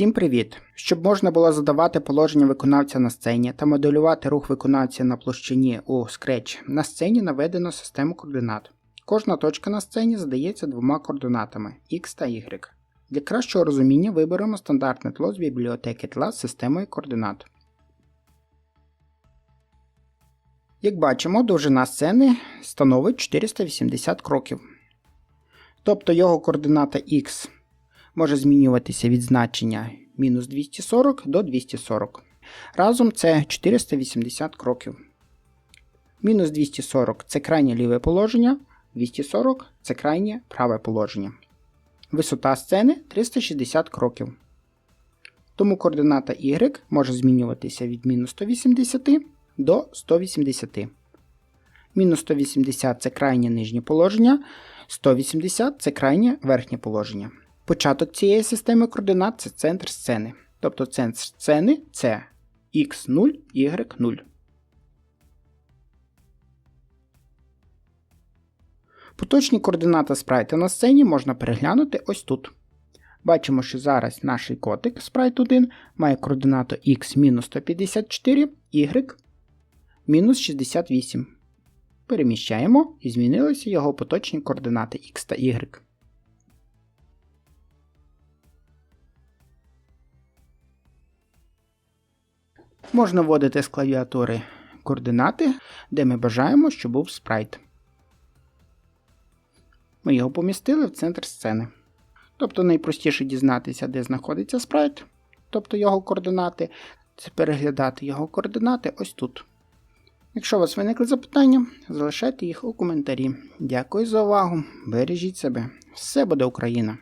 Всім привіт! Щоб можна було задавати положення виконавця на сцені та моделювати рух виконавця на площині у Scratch, на сцені наведено систему координат. Кожна точка на сцені задається двома координатами X та Y. Для кращого розуміння виберемо стандартне тло з бібліотеки тла з системою координат. Як бачимо, довжина сцени становить 480 кроків. Тобто його координата X може змінюватися від значення мінус 240 до 240. Разом це 480 кроків. Мінус 240 це крайнє ліве положення, 240 це крайнє праве положення. Висота сцени 360 кроків. Тому координата y може змінюватися від мінус 180 до 180. Мінус 180 це крайнє нижнє положення, 180 це крайнє верхнє положення. Початок цієї системи координат це центр сцени. Тобто центр сцени це x0, y0. Поточні координати спрайта на сцені можна переглянути ось тут. Бачимо, що зараз наш котик спрайт 1 має координату x-154, y-68. Переміщаємо і змінилися його поточні координати x та y. Можна вводити з клавіатури координати, де ми бажаємо, щоб був спрайт. Ми його помістили в центр сцени. Тобто найпростіше дізнатися, де знаходиться спрайт, тобто його координати, це переглядати його координати ось тут. Якщо у вас виникли запитання, залишайте їх у коментарі. Дякую за увагу. Бережіть себе. Все буде Україна!